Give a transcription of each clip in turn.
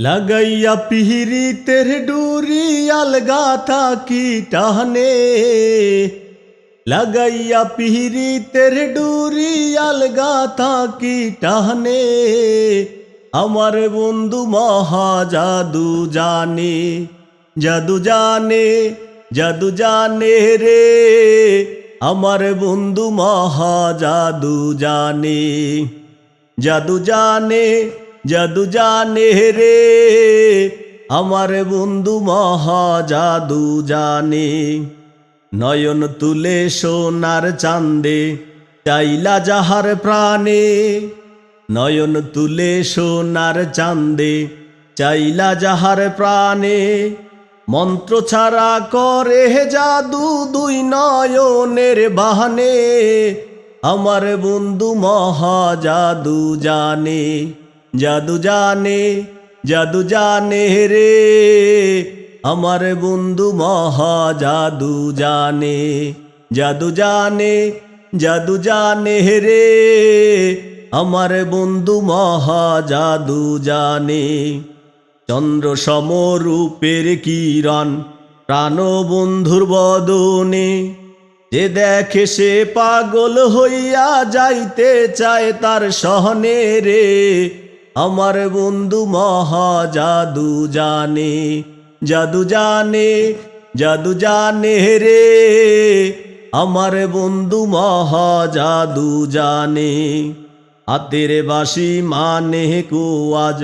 লাগাইয়া পিহিরিতের ডুরি আলগা থাকি টাহনে। লাগাইয়া পিহিরিতের ডুরি আলগা থাকি টাহনে। আমার বন্ধু মহা জাদু জানে জাদু জানে জাদু জানে রে। আমার বন্ধু মহা জাদু জানে জাদু জানে। জাদু জানে রে, আমার বন্ধু মহা জাদু জানে। নয়ন তুলে সোনার চান্দে চাইলা যাহার প্রাণে। নয়ন তুলে সোনার চান্দে চাইলা যাহার প্রাণে। মন্ত্র ছাড়া করে জাদু দুই নয়নের বাহানে, আমার বন্ধু মহা জাদু জানে। জাদু জানে জাদু জানে রে। আমার বন্ধু মহা জাদু জানে জাদু জানে জাদু জানে রে। আমার বন্ধু মহা জাদু জানে। চন্দ্র সমরূপের কিরণ প্রাণ বন্ধুর বদনে। যে দেখে সে পাগল হইয়া যাইতে চায় তার সহনে রে। আমার বন্ধু মহা জাদু জানে জাদু জানে জাদু জানে রে। আমার বন্ধু মহা জাদু জানে, হাতের বাসি মানে কুয়াজ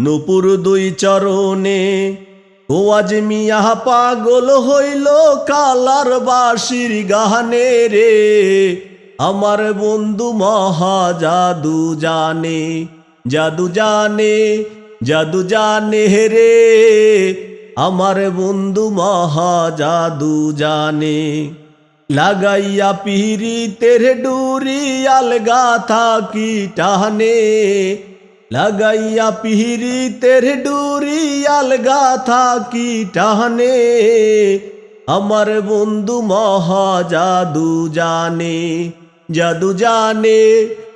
নুপুর দুই চরণে। ওয়াজ মিয়া পাগল হইল কালার বাসির গানে রে। আমার বন্ধু মহা জাদু জানে জাদু জানে জাদু জানে রে। আমার বন্ধু মহা জাদু জানে। লাগাইয়া পিরিতের ডুরি আলগা থাকি টানে। লাগাইয়া পিহিরিতের ডুরি আলগা থাকি টানে। আমার বন্ধু মহা জাদু জানে জাদু জানে